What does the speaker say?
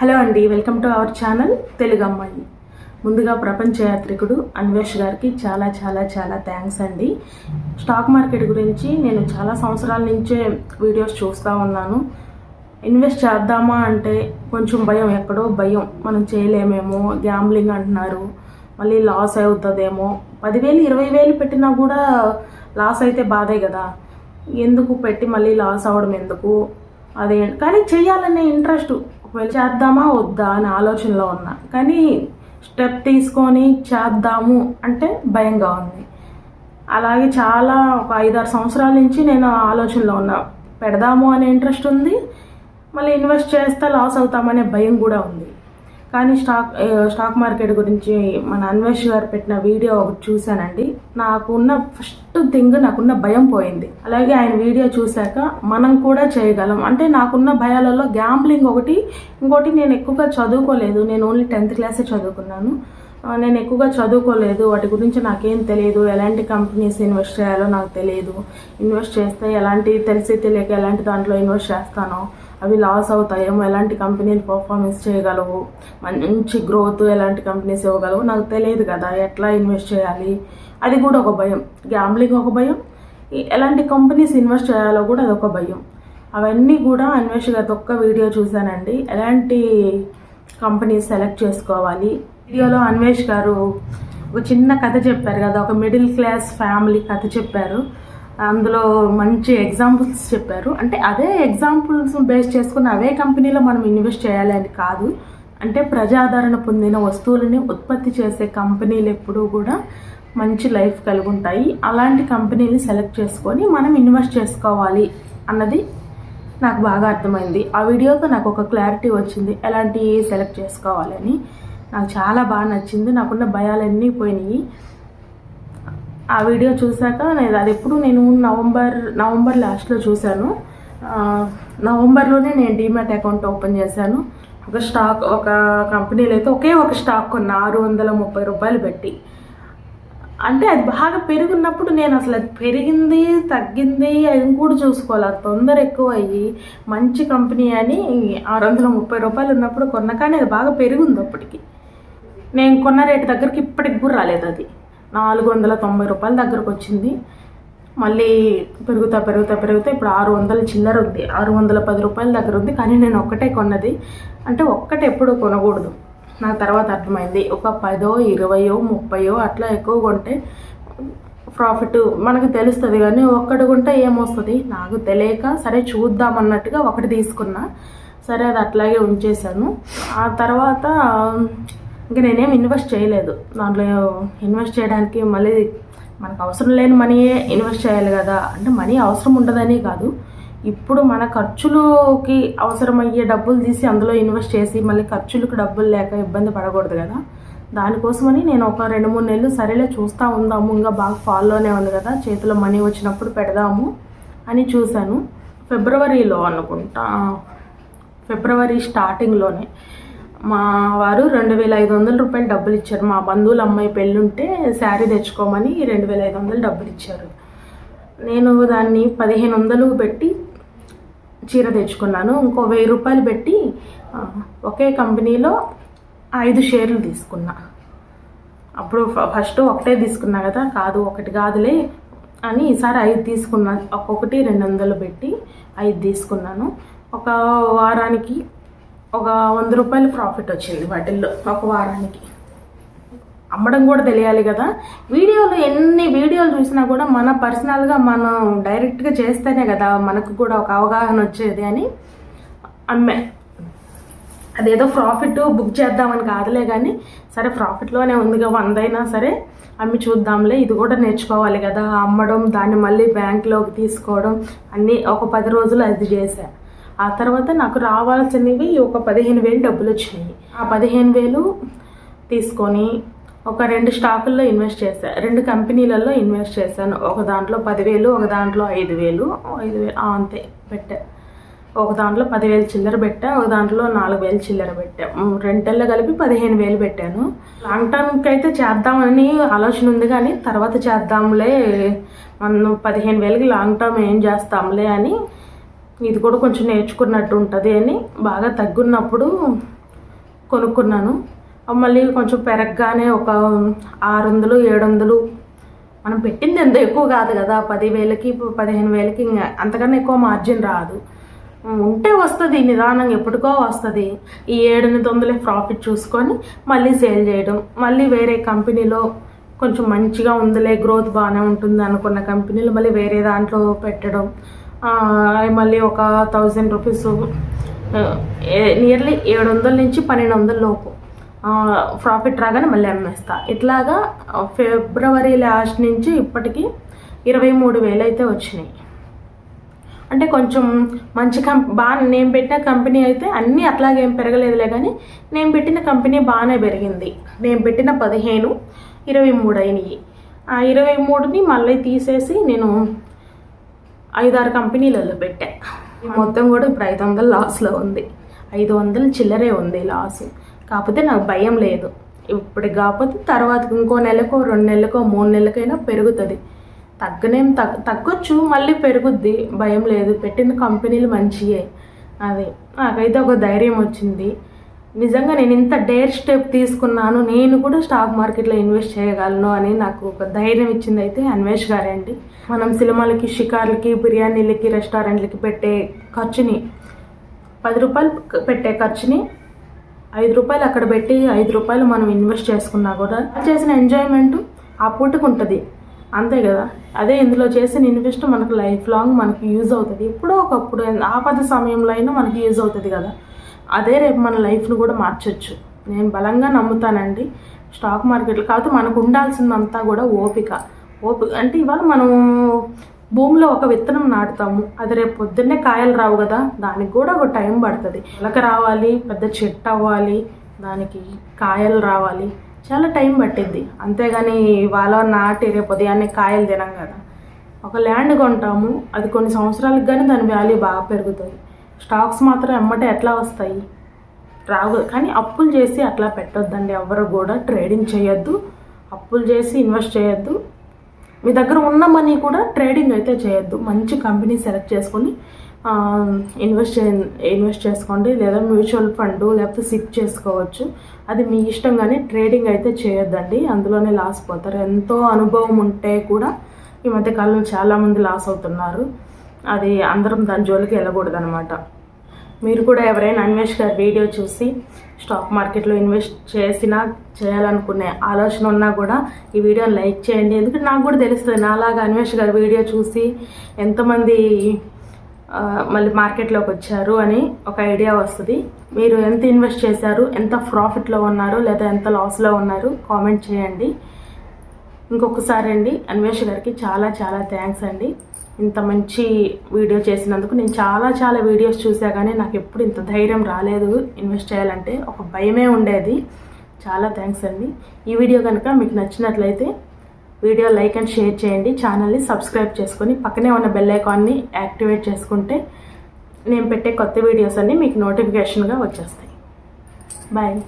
Hello అండి welcome to our channel Telugu అమ్మాయి. ముందుగా ప్రపంచ యాత్రికుడు అన్వేష్ గారికి చాలా చాలా చాలా థ్యాంక్స్ అండి. స్టాక్ మార్కెట్ గురించి నేను చాలా సంవత్సరాల నుంచే వీడియోస్ చూస్తూ ఉన్నాను. ఇన్వెస్ట్ చేద్దామా అంటే కొంచెం భయం ఎక్కడో భయం. మనం చేయలేమేమో గ్యాంబ్లింగ్ అంటున్నారు. మళ్ళీ లాస్ అవుతుందేమో. పదివేలు ఇరవై వేలు పెట్టినా కూడా లాస్ అయితే బాధే కదా. ఎందుకు పెట్టి మళ్ళీ లాస్ అవ్వడం ఎందుకు? అదే కానీ చేయాలనే ఇంట్రెస్ట్. ఒకవేళ చేద్దామా వద్దా అనే ఆలోచనలో ఉన్నా. కానీ స్టెప్ తీసుకొని చేద్దాము అంటే భయంగా ఉంది. అలాగే చాలా ఒక ఐదారు సంవత్సరాల నుంచి నేను ఆలోచనలో ఉన్నా. పెడదాము అనే ఇంట్రెస్ట్ ఉంది. మళ్ళీ ఇన్వెస్ట్ చేస్తే లాస్ అవుతామనే భయం కూడా ఉంది. కానీ స్టాక్ స్టాక్ మార్కెట్ గురించి మన అన్వేష్ గారు పెట్టిన వీడియో ఒకటి చూశానండి. నాకున్న ఫస్ట్ థింగ్ నాకున్న భయం పోయింది. అలాగే ఆయన వీడియో చూశాక మనం కూడా చేయగలం. అంటే నాకున్న భయాలలో గ్యాంబ్లింగ్ ఒకటి ఇంకోటి నేను ఎక్కువగా చదువుకోలేదు. నేను ఓన్లీ టెన్త్ క్లాసే చదువుకున్నాను. నేను ఎక్కువగా చదువుకోలేదు. వాటి గురించి నాకేం తెలియదు. ఎలాంటి కంపెనీస్ ఇన్వెస్ట్ చేయాలో నాకు తెలియదు. ఇన్వెస్ట్ చేస్తే ఎలాంటి తెలిసి తెలియక ఎలాంటి దాంట్లో ఇన్వెస్ట్ చేస్తానో అవి లాస్ అవుతాయేమో ఎలాంటి కంపెనీలు పర్ఫార్మెన్స్ చేయగలవు? మంచి గ్రోత్ ఎలాంటి కంపెనీస్ ఇవ్వగలవు? నాకు తెలియదు కదా ఎట్లా ఇన్వెస్ట్ చేయాలి? అది కూడా ఒక భయం. గ్యాంబ్లింగ్ ఒక భయం. ఎలాంటి కంపెనీస్ ఇన్వెస్ట్ చేయాలో కూడా అదొక భయం. అవన్నీ కూడా అన్వేష్ గత ఒక్క వీడియో చూశానండి. ఎలాంటి కంపెనీస్ సెలెక్ట్ చేసుకోవాలి? వీడియోలో అన్వేష్ గారు ఒక చిన్న కథ చెప్పారు కదా ఒక మిడిల్ క్లాస్ ఫ్యామిలీ కథ చెప్పారు. అందులో మంచి ఎగ్జాంపుల్స్ చెప్పారు. అంటే అదే ఎగ్జాంపుల్స్ బేస్ చేసుకుని అవే కంపెనీలో మనం ఇన్వెస్ట్ చేయాలి అని కాదు. అంటే ప్రజాదరణ పొందిన వస్తువులని ఉత్పత్తి చేసే కంపెనీలు ఎప్పుడూ కూడా మంచి లైఫ్ కలిగి ఉంటాయి. అలాంటి కంపెనీని సెలెక్ట్ చేసుకొని మనం ఇన్వెస్ట్ చేసుకోవాలి అన్నది నాకు బాగా అర్థమైంది. ఆ వీడియోతో నాకు ఒక క్లారిటీ వచ్చింది. ఎలాంటి సెలెక్ట్ చేసుకోవాలని. నాకు చాలా బాగా నచ్చింది. నాకున్న భయాలన్నీ పోయినాయి. ఆ వీడియో చూశాక నేను అది ఎప్పుడు నేను నవంబర్ నవంబర్ లాస్ట్లో చూశాను. నవంబర్లోనే నేను డీమ్యాట్ అకౌంట్ ఓపెన్ చేశాను. ఒక స్టాక్ ఒక కంపెనీలో అయితే ఒకే ఒక స్టాక్ కొన్న ఆరు వందల ముప్పై రూపాయలు పెట్టి. అంటే అది బాగా పెరుగున్నప్పుడు నేను అసలు అది పెరిగింది తగ్గింది అది కూడా చూసుకోవాలి. అది తొందర ఎక్కువ అయ్యి మంచి కంపెనీ అని ఆరు వందల ముప్పై రూపాయలు ఉన్నప్పుడు కొన్న కానీ అది బాగా పెరిగింది అప్పటికి. నేను కొన్న రేటు దగ్గరికి ఇప్పటికి కూడా రాలేదు అది. నాలుగు వందల తొంభై రూపాయల దగ్గరకు వచ్చింది మళ్ళీ పెరుగుతా పెరుగుతా పెరుగుతా ఇప్పుడు ఆరు వందల చిల్లర ఉంది ఆరు వందల పది రూపాయల దగ్గర ఉంది కానీ నేను ఒక్కటే కొన్నది. అంటే ఒక్కటే ఎప్పుడు కొనకూడదు. నా తర్వాత అర్థమైంది. ఒక పదో ఇరవయో ముప్పయో అట్లా ఎక్కువ కొంటే ప్రాఫిట్ మనకు తెలుస్తుంది. కానీ ఒక్కటి కొంటే ఏమొస్తుంది? నాకు తెలియక సరే చూద్దాం అన్నట్టుగా ఒకటి తీసుకున్నా. సరే అది అట్లాగే ఉంచేశాను. ఆ తర్వాత ఇంకా నేనేం ఇన్వెస్ట్ చేయలేదు. దాంట్లో ఇన్వెస్ట్ చేయడానికి మళ్ళీ మనకు అవసరం లేని మనీయే ఇన్వెస్ట్ చేయాలి కదా. అంటే మనీ అవసరం ఉండదని కాదు. ఇప్పుడు మన ఖర్చులుకి అవసరమయ్యే డబ్బులు తీసి అందులో ఇన్వెస్ట్ చేసి మళ్ళీ ఖర్చులకు డబ్బులు లేక ఇబ్బంది పడకూడదు కదా. దానికోసమని నేను ఒక రెండు మూడు నెలలు సరేలే చూస్తూ ఉందాము ఇంకా బాగా ఫాల్లోనే ఉంది కదా చేతిలో మనీ వచ్చినప్పుడు పెడదాము అని చూశాను. ఫిబ్రవరిలో అనుకుంటా. ఫిబ్రవరి స్టార్టింగ్లోనే మా వారు రెండు వేల ఐదు వందల రూపాయలు డబ్బులు ఇచ్చారు. మా బంధువుల అమ్మాయి పెళ్ళుంటే శారీ తెచ్చుకోమని రెండు వేల ఐదు వందలు డబ్బులు ఇచ్చారు. నేను దాన్ని పదిహేను వందలు పెట్టి చీర తెచ్చుకున్నాను. ఇంకో వెయ్యి రూపాయలు పెట్టి ఒకే కంపెనీలో ఐదు షేర్లు తీసుకున్నా. అప్పుడు ఫ- ఫస్ట్ ఒకటే తీసుకున్నా కదా కాదు ఒకటి కాదులే అని ఈసారి ఐదు తీసుకున్నా. ఒక్కొక్కటి రెండు వందలు పెట్టి ఐదు తీసుకున్నాను. ఒక వారానికి ఒక వంద రూపాయలు ప్రాఫిట్ వచ్చింది వాటిల్లో ఒక వారానికి. అమ్మడం కూడా తెలియాలి కదా. వీడియోలు ఎన్ని వీడియోలు చూసినా కూడా మన పర్సనల్గా మనం డైరెక్ట్గా చేస్తేనే కదా మనకు కూడా ఒక అవగాహన వచ్చేది అని అమ్మే. అదేదో ప్రాఫిట్ బుక్ చేద్దామని కాదులే కానీ సరే ప్రాఫిట్లోనే ఉందిగా వందైనా సరే అమ్మి చూద్దాంలే ఇది కూడా నేర్చుకోవాలి కదా. అమ్మడం దాన్ని మళ్ళీ బ్యాంక్లోకి తీసుకోవడం అన్నీ ఒక పది రోజులు అది చేశా ఆ తర్వాత నాకు రావాల్సినవి ఒక పదిహేను వేలు డబ్బులు వచ్చినాయి. ఆ పదిహేను వేలు తీసుకొని ఒక రెండు స్టాకుల్లో ఇన్వెస్ట్ చేశాను రెండు కంపెనీలలో ఇన్వెస్ట్ చేశాను. ఒక దాంట్లో పదివేలు ఒక దాంట్లో ఐదు వేలు ఐదు వేలు అంతే పెట్టా. ఒక దాంట్లో పదివేలు చిల్లర పెట్టా ఒక దాంట్లో నాలుగు వేలు చిల్లర పెట్టా. రెంటల్లో రెండేళ్ళు కలిపి పదిహేను వేలు పెట్టాను. లాంగ్ టర్మ్కి అయితే చేద్దామని ఆలోచన ఉంది కానీ తర్వాత చేద్దాంలే. మనం పదిహేను వేలకి లాంగ్ టర్మ్ ఏం చేస్తాంలే అని ఇది కూడా కొంచెం నేర్చుకున్నట్టు ఉంటుంది అని బాగా తగ్గున్నప్పుడు కొనుక్కున్నాను. మళ్ళీ కొంచెం పెరగగానే ఒక ఆరు వందలు ఏడు వందలు మనం పెట్టింది ఎంత ఎక్కువ కాదు కదా పదివేలకి పదిహేను వేలకి ఇంకా అంతకన్నా ఎక్కువ మార్జిన్ రాదు. ఉంటే వస్తుంది నిదానంగా ఎప్పటికో వస్తుంది. ఈ ఏడెనిమిది వందలే ప్రాఫిట్ చూసుకొని మళ్ళీ సేల్ చేయడం. మళ్ళీ వేరే కంపెనీలో కొంచెం మంచిగా ఉందిలే గ్రోత్ బాగానే ఉంటుంది అనుకున్న కంపెనీలు మళ్ళీ వేరే దాంట్లో పెట్టడం. మళ్ళీ ఒక థౌజండ్ రూపీస్ నియర్లీ ఏడు వందల నుంచి పన్నెండు వందల లోపు ప్రాఫిట్ రాగానే మళ్ళీ అమ్మేస్తా. ఇట్లాగా ఫిబ్రవరి లాస్ట్ నుంచి ఇప్పటికి ఇరవై మూడు వేలు అయితే వచ్చినాయి. అంటే కొంచెం మంచి కం బాగా నేను పెట్టిన కంపెనీ అయితే అన్నీ అట్లాగే ఏం పెరగలేదులే కానీ నేను పెట్టిన కంపెనీ బాగానే పెరిగింది. నేను పెట్టిన పదిహేను ఇరవై మూడు అయినాయి. ఆ ఇరవై మూడుని మళ్ళీ తీసేసి నేను ఐదారు కంపెనీలలో పెట్టా. మొత్తం కూడా ఇప్పుడు ఐదు వందలు లాస్లో ఉంది. ఐదు వందలు చిల్లరే ఉంది లాస్. కాకపోతే నాకు భయం లేదు. ఇప్పుడు కాకపోతే తర్వాత ఇంకో నెలకో రెండు నెలలకో మూడు నెలలకైనా పెరుగుతుంది. తగ్గనేం తగ్గ తగ్గొచ్చు మళ్ళీ పెరుగుద్ది. భయం లేదు. పెట్టిన కంపెనీలు మంచియే. అది. నాకైతే ఒక ధైర్యం వచ్చింది. నిజంగా నేను ఇంత డేర్ స్టెప్ తీసుకున్నాను నేను కూడా స్టాక్ మార్కెట్లో ఇన్వెస్ట్ చేయగలను అని నాకు ఒక ధైర్యం ఇచ్చింది అయితే అన్వేష్ గారే అండి. మనం సినిమాలకి షికార్లకి బిర్యానీలకి రెస్టారెంట్లకి పెట్టే ఖర్చుని పది రూపాయలు పెట్టే ఖర్చుని ఐదు రూపాయలు అక్కడ పెట్టి ఐదు రూపాయలు మనం ఇన్వెస్ట్ చేసుకున్నా కూడా చేసిన ఎంజాయ్మెంట్ ఆ పూటకు ఉంటుంది. అంతే కదా? అదే ఇందులో చేసిన ఇన్వెస్ట్ మనకు లైఫ్ లాంగ్ మనకి యూజ్ అవుతుంది. ఎప్పుడో ఒకప్పుడు ఆపద సమయంలో అయినా మనకి యూజ్ అవుతుంది కదా? అదే రేపు మన లైఫ్ను కూడా మార్చొచ్చు. నేను బలంగా నమ్ముతానండి. స్టాక్ మార్కెట్లో కాకపోతే మనకు ఉండాల్సిందంతా కూడా ఓపిక. ఓపిక అంటే ఇవాళ మనం భూమిలో ఒక విత్తనం నాటుతాము. అది రేపు పొద్దున్నే కాయలు రావు కదా దానికి కూడా ఒక టైం పడుతుంది. మొలక రావాలి పెద్ద చెట్టు అవ్వాలి దానికి కాయలు రావాలి. చాలా టైం పట్టిద్ది. అంతేగాని ఇవాళ నాటి రేపు ఉదయాన్నే కాయలు తినం కదా. ఒక ల్యాండ్ కొంటాము. అది కొన్ని సంవత్సరాలకు కానీ దాని వాల్యూ బాగా పెరుగుతుంది. స్టాక్స్ మాత్రం ఎమ్మటే ఎట్లా వస్తాయి? రావు. కానీ అప్పులు చేసి అట్లా పెట్టొద్దండి. ఎవరు కూడా ట్రేడింగ్ చేయొద్దు. అప్పులు చేసి ఇన్వెస్ట్ చేయొద్దు. మీ దగ్గర ఉన్న మనీ కూడా ట్రేడింగ్ అయితే చేయొద్దు. మంచి కంపెనీ సెలెక్ట్ చేసుకొని ఇన్వెస్ట్ ఇన్వెస్ట్ చేసుకోండి. లేదా మ్యూచువల్ ఫండ్ లేకపోతే సిక్ చేసుకోవచ్చు. అది మీ ఇష్టం కానీ ట్రేడింగ్ అయితే చేయొద్దండి. అందులోనే లాస్ పోతారు. ఎంతో అనుభవం ఉంటే కూడా ఈ మధ్యకాలంలో చాలామంది లాస్ అవుతున్నారు. అది అందరం దాని జోలికి వెళ్ళకూడదు అనమాట మీరు కూడా ఎవరైనా అన్వేష్ గారి వీడియో చూసి స్టాక్ మార్కెట్లో ఇన్వెస్ట్ చేసినా చేయాలనుకునే ఆలోచన ఉన్నా కూడా ఈ వీడియోని లైక్ చేయండి. ఎందుకంటే నాకు కూడా తెలుస్తుంది నాలాగా అన్వేష్ గారి వీడియో చూసి ఎంతమంది మళ్ళీ మార్కెట్లోకి వచ్చారు అని ఒక ఐడియా వస్తుంది. మీరు ఎంత ఇన్వెస్ట్ చేశారు ఎంత ప్రాఫిట్లో ఉన్నారు లేదా ఎంత లాస్లో ఉన్నారు కామెంట్ చేయండి. ఇంకొకసారి అండి అన్వేష్ గారికి చాలా చాలా థ్యాంక్స్ అండి. ఇంత మంచి వీడియో చేసినందుకు నేను చాలా చాలా వీడియోస్ చూసా కానీ నాకు ఎప్పుడు ఇంత ధైర్యం రాలేదు ఇన్వెస్ట్ చేయాలంటే. ఒక భయమే ఉండేది. చాలా థ్యాంక్స్ అండి. ఈ వీడియో కనుక మీకు నచ్చినట్లయితే వీడియో లైక్ అండ్ షేర్ చేయండి. ఛానల్ని సబ్స్క్రైబ్ చేసుకొని పక్కనే ఉన్న బెల్ ఐకాన్ని యాక్టివేట్ చేసుకుంటే నేను పెట్టే కొత్త వీడియోస్ అన్నీ మీకు నోటిఫికేషన్గా వచ్చేస్తాయి. బాయ్.